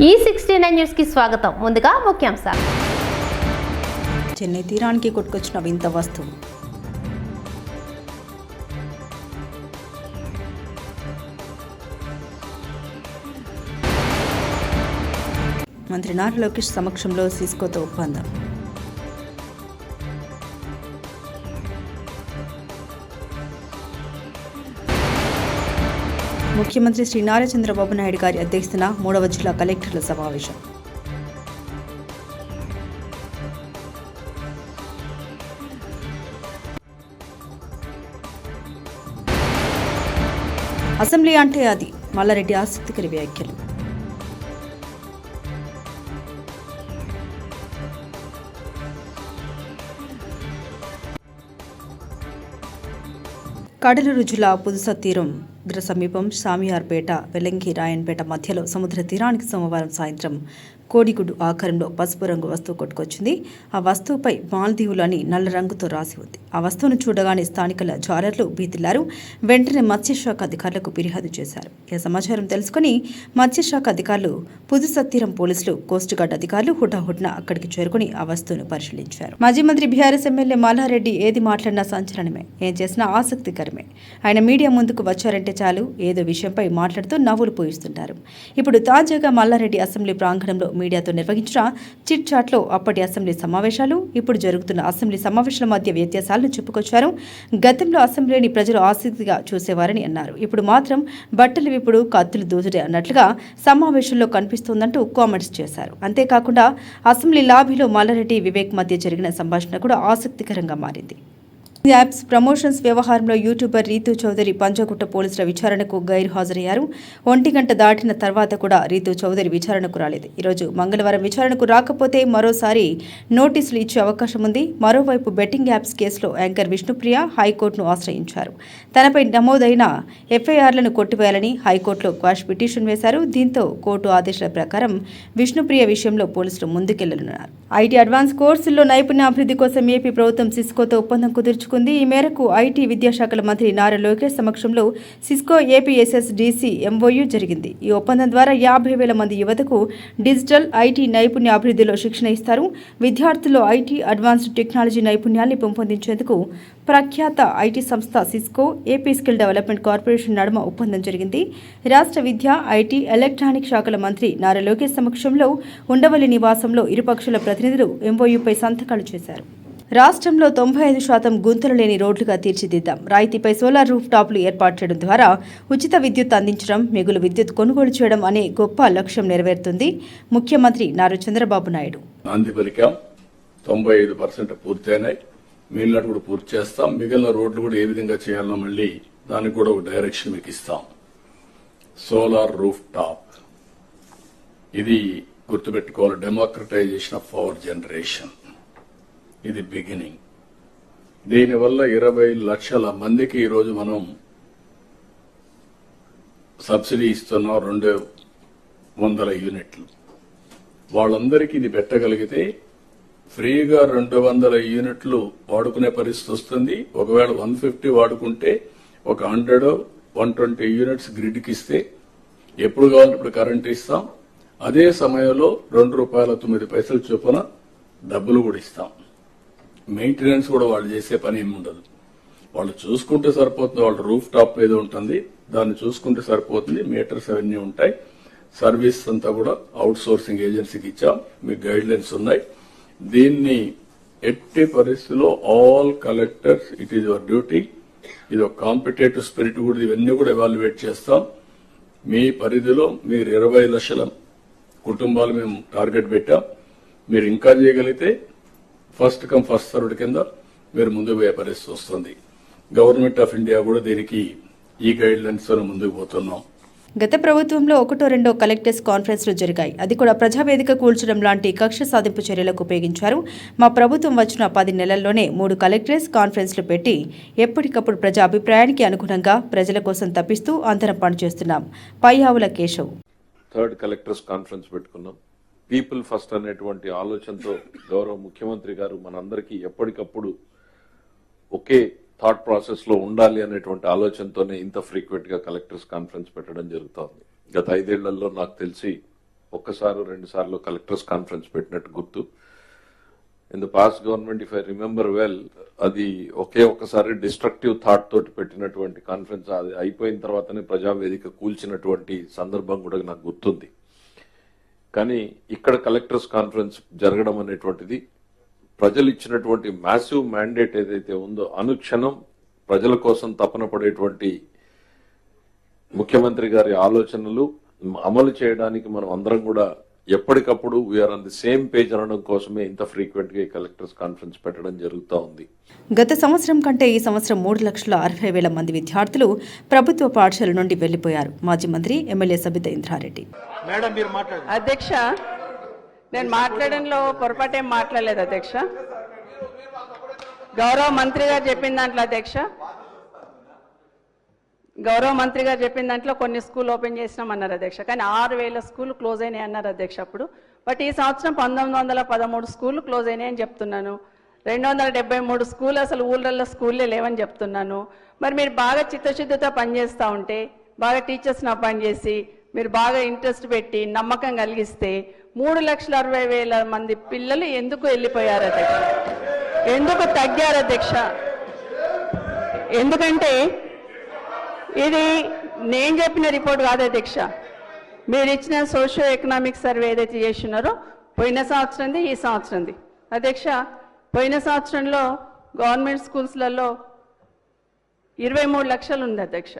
ఈ sixty nine న్యూస్కి స్వాగతం. ముందుగా ముఖ్యాంశాలు. చెన్నై తీరానికి కొట్టుకొచ్చిన వింత వస్తువు. మంత్రి నారా లోకేష్ సమక్షంలో సిస్కోతో ఒప్పందం. ముఖ్యమంత్రి శ్రీ నారా చంద్రబాబు నాయుడు గారి అధ్యక్షతన మూడవ జిల్లా కలెక్టర్ల సమావేశం. అసెంబ్లీ అంటే అది. మల్లారెడ్డి ఆసక్తికర వ్యాఖ్యలు. కడలూరు జిల్లా పుదుస తీరం. గ్ర సమీపం సామియార్పేట వెలంగి రాయన్పేట మధ్యలో సముద్ర తీరానికి సోమవారం సాయంత్రం కోడిగుడ్డు ఆకారంలో పసుపు రంగు వస్తువు కొట్టుకొచ్చింది. ఆ వస్తువుపై మాల్దీవులు అని నల్ల రంగుతో రాసి ఉంది. ఆ వస్తువును చూడగానే స్థానికుల జాలర్లు బీతిల్లారు. వెంటనే మత్స్యశాఖ అధికారులకు ఫిర్యాదు చేశారు. ఈ సమాచారం తెలుసుకుని మత్స్యశాఖ అధికారులు పుదు సత్యరం పోలీసులు కోస్ట్ గార్డ్ అధికారులు హుటాహుట్న అక్కడికి చేరుకుని ఆ వస్తువును పరిశీలించారు. మాజీ మంత్రి బీఆర్ఎస్ ఎమ్మెల్యే మల్లారెడ్డి ఏది మాట్లాడినా సంచలనమే. ఏం చేసినా ఆసక్తికరమే. ఆయన మీడియా ముందుకు వచ్చారంటే చాలు ఏదో విషయంపై మాట్లాడుతూ నవ్వులు పోయిస్తుంటారు. ఇప్పుడు తాజాగా మల్లారెడ్డి అసెంబ్లీ ప్రాంగణంలో మీడియాతో నిర్వహించిన చిట్ చాట్లో అప్పటి అసెంబ్లీ సమావేశాలు ఇప్పుడు జరుగుతున్న అసెంబ్లీ సమావేశాల మధ్య వ్యత్యాసాలను చెప్పుకొచ్చారు. గతంలో అసెంబ్లీని ప్రజలు ఆసక్తిగా చూసేవారని అన్నారు. ఇప్పుడు మాత్రం బట్టలు ఇప్పుడు కత్తులు దూసుడే అన్నట్లుగా సమావేశంలో కనిపిస్తోందంటూ కామెంట్స్ చేశారు. అంతేకాకుండా అసెంబ్లీ లాబీలో మల్లారెడ్డి వివేక్ మధ్య జరిగిన సంభాషణ కూడా ఆసక్తికరంగా మారింది. యాప్స్ ప్రమోషన్స్ వ్యవహారంలో యూట్యూబర్ రీతు చౌదరి పంజాగుట్ట పోలీసుల విచారణకు గైర్హాజరయ్యారు. ఒంటి గంట దాటిన తర్వాత కూడా రీతు చౌదరి విచారణకు రాలేదు. ఈరోజు మంగళవారం విచారణకు రాకపోతే మరోసారి నోటీసులు ఇచ్చే అవకాశం ఉంది. మరోవైపు బెట్టింగ్ యాప్స్ కేసులో యాంకర్ విష్ణుప్రియ హైకోర్టును ఆశ్రయించారు. తనపై నమోదైన ఎఫ్ఐఆర్లను కొట్టివేయాలని హైకోర్టులో క్వాష్ పిటిషన్ వేశారు. దీంతో కోర్టు ఆదేశాల ప్రకారం విష్ణుప్రియ విషయంలో పోలీసులు ముందుకెళ్ళనున్నారు. ఐటీ అడ్వాన్స్ కోర్సుల్లో నైపుణ్యాభివృద్ధి కోసం ఏపీ ప్రభుత్వం సిస్కోతో ఒప్పందం కుదుర్చు కుదుర్చుకుంది ఈ మేరకు ఐటీ విద్యాశాఖల మంత్రి నారా లోకేష్ సమక్షంలో సిస్కో ఏపీఎస్ఎస్ డీసీ ఎంఓయూ జరిగింది. ఈ ఒప్పందం ద్వారా యాభై వేల మంది యువతకు డిజిటల్ ఐటీ నైపుణ్య అభివృద్ధిలో శిక్షణ ఇస్తారు. విద్యార్థుల్లో ఐటీ అడ్వాన్స్డ్ టెక్నాలజీ నైపుణ్యాన్ని పెంపొందించేందుకు ప్రఖ్యాత ఐటీ సంస్థ Cisco AP skill development corporation నడుమ ఒప్పందం జరిగింది. రాష్ట్ర విద్య ఐటీ ఎలక్ట్రానిక్ శాఖల మంత్రి నారా లోకేష్ సమక్షంలో ఉండవల్లి నివాసంలో ఇరుపక్షుల ప్రతినిధులు ఎంఓయూపై సంతకాలు చేశారు. రాష్ట్రంలో తొంభై ఐదు శాతం గుంతలు లేని రోడ్లుగా తీర్చిదిద్దాం. రాయితీపై సోలార్ రూఫ్ టాప్లు ఏర్పాటు చేయడం ద్వారా ఉచిత విద్యుత్ అందించడం మిగులు విద్యుత్ కొనుగోలు చేయడం అనే గొప్ప లక్ష్యం నెరవేరుతుంది. ముఖ్యమంత్రి నారా చంద్రబాబు నాయుడు. తొంభై ఐదు పర్సెంట్ పూర్తయినాయి. మిగిలినట్టు కూడా పూర్తి చేస్తాం. మిగిలిన రోడ్లు కూడా ఏ విధంగా చేయాలో మళ్ళీ దానికి కూడా ఒక డైరెక్షన్ మీకు ఇస్తాం. Solar rooftop. ఇది గుర్తుపెట్టుకోవాలి. Democratisation of power generation. ఇది బిగినింగ్ దీనివల్ల ఇరవై లక్షల మందికి ఈరోజు మనం సబ్సిడీ ఇస్తున్నాం రెండు వందల యూనిట్లు. వాళ్ళందరికీ ఇది పెట్టగలిగితే ఫ్రీగా రెండు వందల యూనిట్లు వాడుకునే పరిస్థితి వస్తుంది. ఒకవేళ వన్ ఫిఫ్టీ వాడుకుంటే ఒక హండ్రెడ్ వన్ ట్వంటీ యూనిట్స్ గ్రిడ్కి ఇస్తే ఎప్పుడు కావాలంటే ఇప్పుడు కరెంట్ ఇస్తాం. అదే సమయంలో రెండు రూపాయల తొమ్మిది పైసలు చొప్పున డబ్బులు కూడా ఇస్తాం. మెయింటెనెన్స్ కూడా వాళ్ళు చేసే పని ఏమి ఉండదు. వాళ్ళు చూసుకుంటే సరిపోతుంది వాళ్ళ రూఫ్ టాప్ ఏదో ఉంటుంది దాన్ని చూసుకుంటే సరిపోతుంది మీటర్స్ అవన్నీ ఉంటాయి. సర్వీస్ అంతా కూడా అవుట్ సోర్సింగ్ ఏజెన్సీకి ఇచ్చాం మీకు గైడ్ లైన్స్ ఉన్నాయి. దీన్ని ఎట్టి పరిస్థితుల్లో all collectors it is your duty. ఇది ఒక కాంపిటేటివ్ స్పిరిట్ కూడా ఇవన్నీ కూడా ఎవాల్యుయేట్ చేస్తాం. మీ పరిధిలో మీరు ఇరవై లక్షల కుటుంబాలు మేము టార్గెట్ పెట్టాం. మీరు ఇంకా చేయగలిగితే ఫస్ట్ కమ్ ఫస్ట్ సర్వ్డ్ కింద మీరు ముందుకు పోయే పరిస్థితి వస్తుంది. గవర్నమెంట్ ఆఫ్ ఇండియా కూడా దీనికి ఈ గైడ్ లైన్స్తో ముందుకు పోతున్నాం. గత ప్రభుత్వంలో ఒకటో రెండో కలెక్టర్స్ కాన్ఫరెన్స్లు జరిగాయి. అది కూడా ప్రజావేదిక కూల్చడం లాంటి కక్ష సాధింపు చర్యలకు ఉపయోగించారు. మా ప్రభుత్వం వచ్చిన పది నెలల్లోనే మూడు కలెక్టర్స్ కాన్ఫరెన్స్లు పెట్టి ఎప్పటికప్పుడు ప్రజా అభిప్రాయానికి అనుగుణంగా ప్రజల కోసం తప్పిస్తూ అంతరం పనిచేస్తున్నాం. Payyavula Keshav. Third collectors conference పెట్టుకున్నాం. పీపుల్ ఫస్ట్ అనేటువంటి ఆలోచనతో గౌరవ ముఖ్యమంత్రి గారు మనందరికీ ఎప్పటికప్పుడు ఒకే థాట్ ప్రాసెస్లో ఉండాలి అనేటువంటి ఆలోచనతోనే ఇంత ఫ్రీక్వెంట్గా కలెక్టర్స్ కాన్ఫరెన్స్ పెట్టడం జరుగుతోంది. గత ఐదేళ్ళలో నాకు తెలిసి ఒక్కసారి రెండు సార్లు కలెక్టర్స్ కాన్ఫరెన్స్ పెట్టినట్టు గుర్తు. In the past government if I remember well అది ఒకే ఒక్కసారి డిస్ట్రక్టివ్ థాట్ తోటి పెట్టినటువంటి కాన్ఫరెన్స్. అది అయిపోయిన తర్వాతనే ప్రజావేదిక కూల్చినటువంటి సందర్భం కూడా నాకు గుర్తుంది. కానీ ఇక్కడ కలెక్టర్స్ కాన్ఫరెన్స్ జరగడం అనేటువంటిది ప్రజలు ఇచ్చినటువంటి మ్యాసివ్ మ్యాండేట్ ఏదైతే ఉందో అనుక్షణం ప్రజల కోసం తపన పడేటువంటి ముఖ్యమంత్రి గారి ఆలోచనలు అమలు చేయడానికి మనం అందరం కూడా ఎప్పటికప్పుడు we are on the same page అనడం కోసమే ఇంత ఫ్రీక్వెంట్గా కలెక్టర్స్ కాన్ఫరెన్స్ పెట్టడం జరుగుతూ ఉంది. గత సంవత్సరం కంటే ఈ సంవత్సరం మూడు లక్షల అరవై వేల మంది విద్యార్థులు ప్రభుత్వ పాఠశాల నుండి వెళ్ళిపోయారు మాజీ మంత్రి ఎమ్మెల్యే సబిత ఇంద్రారెడ్డి. మేడం మీరు మాట్లాడండి. అధ్యక్ష నేను మాట్లాడంలో పొరపాటేం మాట్లాడలేదు అధ్యక్ష. గౌరవ మంత్రి గారు చెప్పిన దాంట్లో అధ్యక్ష. గౌరవ మంత్రి గారు చెప్పిన దాంట్లో కొన్ని స్కూల్ ఓపెన్ చేసినాం అన్నారు అధ్యక్ష. కానీ ఆరు వేల స్కూల్ క్లోజ్ అయినాయి అన్నారు అధ్యక్ష అప్పుడు. బట్ ఈ సంవత్సరం పంతొమ్మిది వందల పదమూడు స్కూల్ క్లోజ్ అయినాయి అని చెప్తున్నాను. రెండు వందల డెబ్బై మూడు స్కూల్ అసలు ఊళ్ళల్లో స్కూల్లే లేవని చెప్తున్నాను. మరి మీరు బాగా చిత్తశుద్ధితో పనిచేస్తూ ఉంటే బాగా టీచర్స్ని అపాయింట్ చేసి మీరు బాగా ఇంట్రెస్ట్ పెట్టి నమ్మకం కలిగిస్తే మూడు లక్షల అరవై వేల మంది పిల్లలు ఎందుకు వెళ్ళిపోయారు అధ్యక్ష? ఎందుకు తగ్గారు అధ్యక్ష? ఎందుకంటే ఇది నేను చెప్పిన రిపోర్ట్ కాదు అధ్యక్ష. మీరు ఇచ్చిన సోషియో ఎకనామిక్ సర్వే ఏదైతే చేస్తున్నారో పోయిన సంవత్సరంది ఈ సంవత్సరంది. అధ్యక్ష పోయిన సంవత్సరంలో గవర్నమెంట్ స్కూల్స్లలో ఇరవై మూడు లక్షలు ఉంది అధ్యక్ష.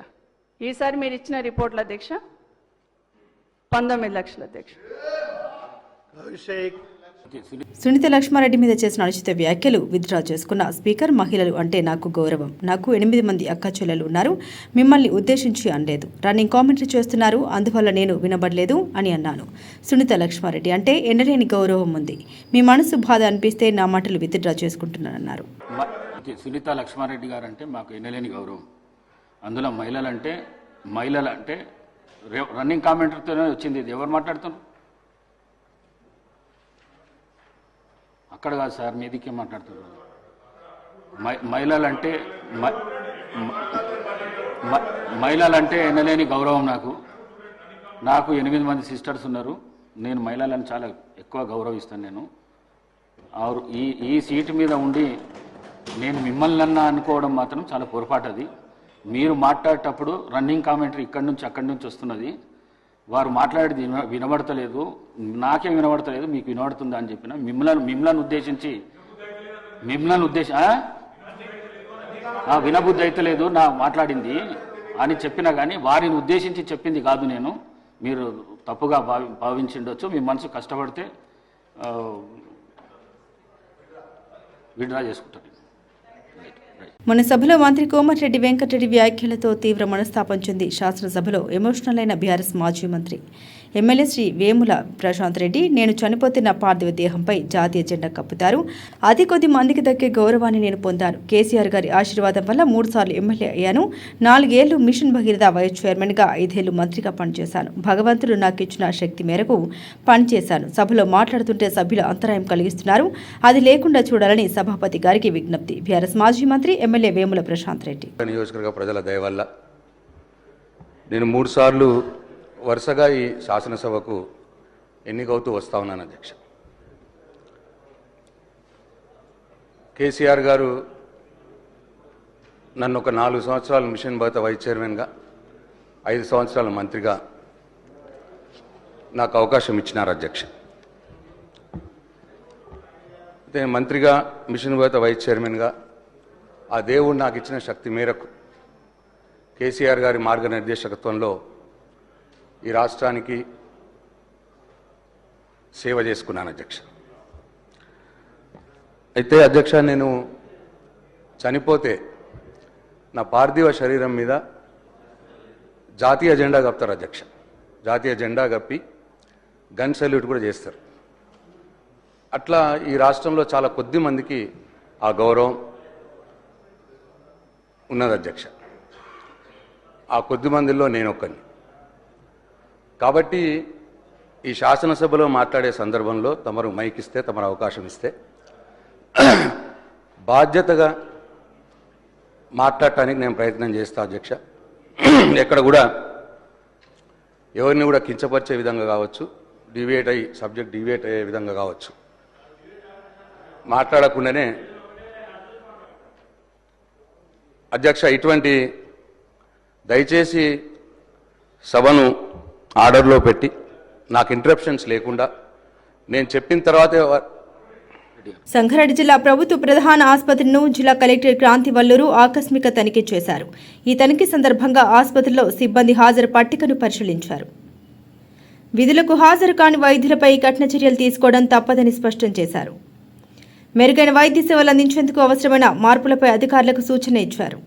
ఈసారి మీరు ఇచ్చిన రిపోర్ట్ల అధ్యక్ష? పంతొమ్మిది లక్షల అధ్యక్ష. అభిషేక్. సునీత లక్ష్మారెడ్డి మీద చేసిన అనుచిత వ్యాఖ్యలు విత్డ్రా చేసుకున్న స్పీకర్ మహిళలు అంటే నాకు గౌరవం. నాకు ఎనిమిది మంది అక్క చెల్లెలు ఉన్నారు. మిమ్మల్ని ఉద్దేశించి అనలేదు. రన్నింగ్ కామెంటరీ చేస్తున్నారు. అందువల్ల నేను వినబడలేదు అని అన్నాను. సునీత లక్ష్మారెడ్డి అంటే ఎనలేని గౌరవం ఉంది. మీ మనసు బాధ అనిపిస్తే నా మాటలు విత్డ్రా చేసుకుంటున్నానన్నారు. సునీత లక్ష్మారెడ్డి గారు అంటే మాకు ఎనలేని గౌరవం. అందులో మహిళలంటే మహిళలంటే రన్నింగ్ కామెంటరీతోనే వచ్చింది ఇది. ఎవరు మాట్లాడుతున్నారు? అక్కడ కాదు సార్ మీదికే మాట్లాడుతున్నారు. మహి- మహిళలంటే మహిళలంటే ఎనలేని గౌరవం నాకు. నాకు ఎనిమిది మంది సిస్టర్స్ ఉన్నారు. నేను మహిళలను చాలా ఎక్కువ గౌరవిస్తాను నేను. ఆరు ఈ ఈ సీటు మీద ఉండి నేను మిమ్మల్ని అన్నా అనుకోవడం మాత్రం చాలా పొరపాటు అది మీరు మాట్లాడేటప్పుడు రన్నింగ్ కామెంటరీ ఇక్కడి నుంచి అక్కడి నుంచి వస్తున్నది. వారు మాట్లాడేది విన వినబడతలేదు. నాకే వినబడతలేదు మీకు వినబడుతుందా అని చెప్పిన. మిమ్మల్ని మిమ్మల్ని ఉద్దేశించి మిమ్మల్ని ఉద్దేశ ఆ? వినబుద్ధి అయితే లేదు నా మాట్లాడింది అని చెప్పినా కానీ వారిని ఉద్దేశించి చెప్పింది కాదు నేను. మీరు తప్పుగా భావి భావించిండొచ్చు మీ మనసు కష్టపడితే విడ్రా చేసుకుంటాను మన సభలో మంత్రి కోమటిరెడ్డి వెంకటరెడ్డి వ్యాఖ్యలతో తీవ్ర మనస్తాపం చెంది శాసనసభలో ఎమోషనల్ అయిన బీఆర్ఎస్ మాజీ మంత్రి. ఎమ్మెల్యే శ్రీ వేముల ప్రశాంత్ రెడ్డి నేను చనిపోతున్న పార్థివ దేహంపై జాతీయ జెండా కప్పుతారు. అతి కొద్ది మందికి దక్కే గౌరవాన్ని నేను పొందాను. కేసీఆర్ గారి ఆశీర్వాదం వల్ల మూడు సార్లు ఎమ్మెల్యే అయ్యాను. నాలుగేళ్ళు మిషన్ భగీరథ వైస్ చైర్మన్గా ఐదేళ్ళు మంత్రిగా పనిచేశాను. భగవంతుడు నాకు ఇచ్చిన శక్తి మేరకు పనిచేశాను. సభలో మాట్లాడుతుంటే సభ్యులు అంతరాయం కలిగిస్తున్నారు. అది లేకుండా చూడాలని సభాపతి గారికి విజ్ఞప్తి. బీఆర్ఎస్ మాజీ మంత్రి ఎమ్మెల్యే వేముల ప్రశాంత్ రెడ్డి. నియోజకవర్గ ప్రజల దయవల్ల నేను మూడు సార్లు వరుసగా ఈ శాసనసభకు ఎన్నికవుతూ వస్తా ఉన్నాను అధ్యక్ష. కేసీఆర్ గారు నన్ను ఒక నాలుగు సంవత్సరాలు మిషన్ భర్త వైస్ చైర్మన్గా ఐదు సంవత్సరాల మంత్రిగా నాకు అవకాశం ఇచ్చినారు అధ్యక్ష. అయితే మంత్రిగా మిషన్ భర్త వైస్ చైర్మన్గా ఆ దేవుడు నాకు ఇచ్చిన శక్తి మేరకు కేసీఆర్ గారి మార్గనిర్దేశకత్వంలో ఈ రాష్ట్రానికి సేవ చేసుకున్నాను అధ్యక్ష. అయితే అధ్యక్ష నేను చనిపోతే నా పార్థివ శరీరం మీద జాతీయ జెండా కప్తారు అధ్యక్ష. జాతీయ జెండా కప్పి గన్ సెల్యూట్ కూడా చేస్తారు. అట్లా ఈ రాష్ట్రంలో చాలా కొద్ది మందికి ఆ గౌరవం ఉన్నది అధ్యక్ష. ఆ కొద్ది మందిలో నేను ఒక్కని కాబట్టి ఈ శాసనసభలో మాట్లాడే సందర్భంలో తమరు మైక్ ఇస్తే తమరు అవకాశం ఇస్తే బాధ్యతగా మాట్లాడటానికి నేను ప్రయత్నం చేస్తా అధ్యక్ష. ఎక్కడ కూడా ఎవరిని కూడా కించపరిచే విధంగా కావచ్చు డివేట్ అయ్యి సబ్జెక్ట్ డివేట్ అయ్యే విధంగా కావచ్చు. మాట్లాడకుండానే అధ్యక్ష ఇటువంటి దయచేసి సభను ఆర్డర్లో పెట్టి నాకు ఇంటరప్షన్స్ లేకుండా నేను చెప్పిన తర్వాతే సంగారెడ్డి జిల్లా ప్రభుత్వ ప్రధాన ఆసుపత్రిను జిల్లా కలెక్టర్ క్రాంతి వల్లూరు ఆకస్మిక తనిఖీ చేశారు. ఈ తనిఖీ సందర్భంగా ఆసుపత్రిలో సిబ్బంది హాజరు పట్టికను పరిశీలించారు. విధులకు హాజరు కాని వైద్యులపై కఠిన చర్యలు తీసుకోవడం తప్పదని స్పష్టం చేశారు. మెరుగైన వైద్య సేవలు అందించేందుకు అవసరమైన మార్పులపై అధికారులకు సూచన ఇచ్చారు.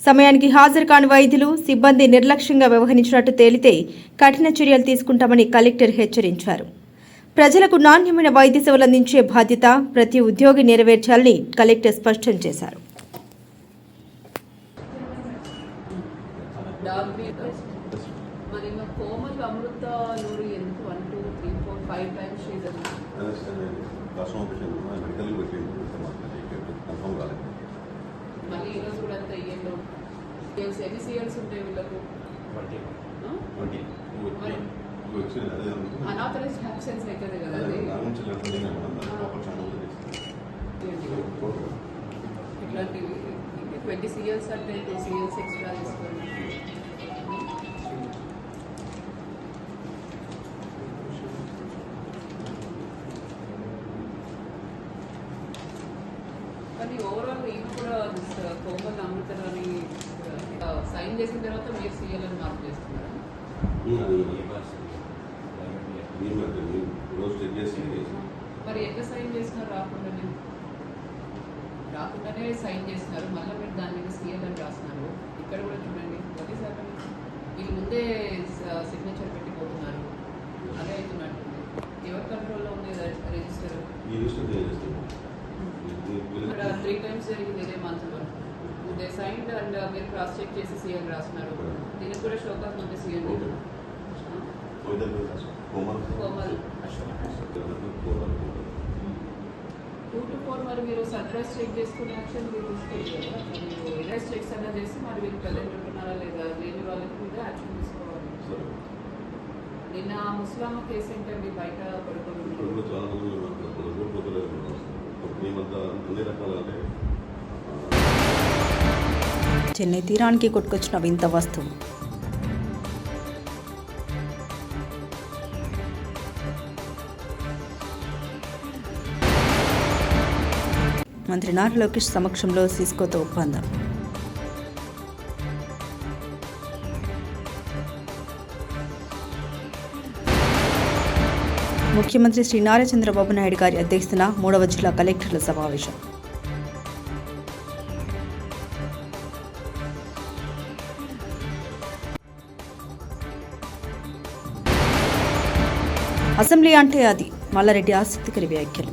సమయానికి హాజరు కాని వైద్యులు సిబ్బంది నిర్లక్ష్యంగా వ్యవహరించినట్టు తేలితే కఠిన చర్యలు తీసుకుంటామని కలెక్టర్ హెచ్చరించారు. ప్రజలకు నాణ్యమైన వైద్య సేవలు అందించే బాధ్యత ప్రతి ఉద్యోగి నెరవేర్చాలని కలెక్టర్ స్పష్టం చేశారు. కోమల్ అమృత నూరు ఎందుకు one two three four five times చేశారు కష్టం ఆపరేషన్ మెడికల్ పెట్టింది కన్ఫర్మ్ కాలేదు మళ్ళీ ఈరోజు కూడా అంత ఇయ్యంలో సిఎల్స్ ఎన్ని సిఎల్స్ ఉంటాయి వీళ్ళకు వచ్చింది అనాథరైజ్డ్ అబ్సెన్స్ అవుతుంది కదా ఇట్లాంటివి ట్వంటీ సిఎల్స్ అంటే టూ సిఎల్స్ ఎక్స్ట్రా తీసుకోండి సైన్ చేసిన తర్వాత మీరు సీఎల్ అని మార్క్ చేస్తున్నారా? మరి ఎట్లా సైన్ చేసినారు రాకుండానే? రాకుండానే సైన్ చేసినారు. మళ్ళీ మీరు దాని మీద సీఎల్ అని రాస్తున్నారు. ఇక్కడ కూడా చూడండి. ఒకటి సార్ వీళ్ళు ముందే సిగ్నేచర్ పెట్టిపోతున్నారు అదే అవుతున్నట్టుంది. ఎవరి కంట్రోల్లో ఉంది రిజిస్టర్ ఇక్కడ త్రీ టైమ్స్ జరిగింది ఇదే మంత్లో దే సైన్డ్ అండ్ మీరు క్రాస్ చెక్ చేసి సీఎల్ రాస్తున్నారు. దీనికి కూడా షోకాస్ ఉంది CL Komal Komal two to four మరి మీరు సర్ప్రైజ్ చెక్ చేసుకునే యాక్షన్ మీరు తీసుకోవాలి మీరు ఇన్వెస్ట్ చెక్స్ అన్నా చేసి మరి వీళ్ళు ప్రజెంట్ ఉంటున్నారా లేదా లేని వాళ్ళకి యాక్షన్ తీసుకోవాలి. నిన్న ముస్లామా కేసు ఏంటండి? బయట పడుకొని మేమంతా అన్ని రకాల అంటే చెన్నై తీరానికి కొట్టుకొచ్చిన వింత వస్తువు. మంత్రి నారా లోకేష్ సమక్షంలో సిస్కోతో ఒప్పందం. ముఖ్యమంత్రి శ్రీ నారా చంద్రబాబు నాయుడు గారి అధ్యక్షతన మూడవ జిల్లా కలెక్టర్ల సమావేశం. అసెంబ్లీ అంటే అది. మల్లారెడ్డి ఆసక్తికర వ్యాఖ్యలు.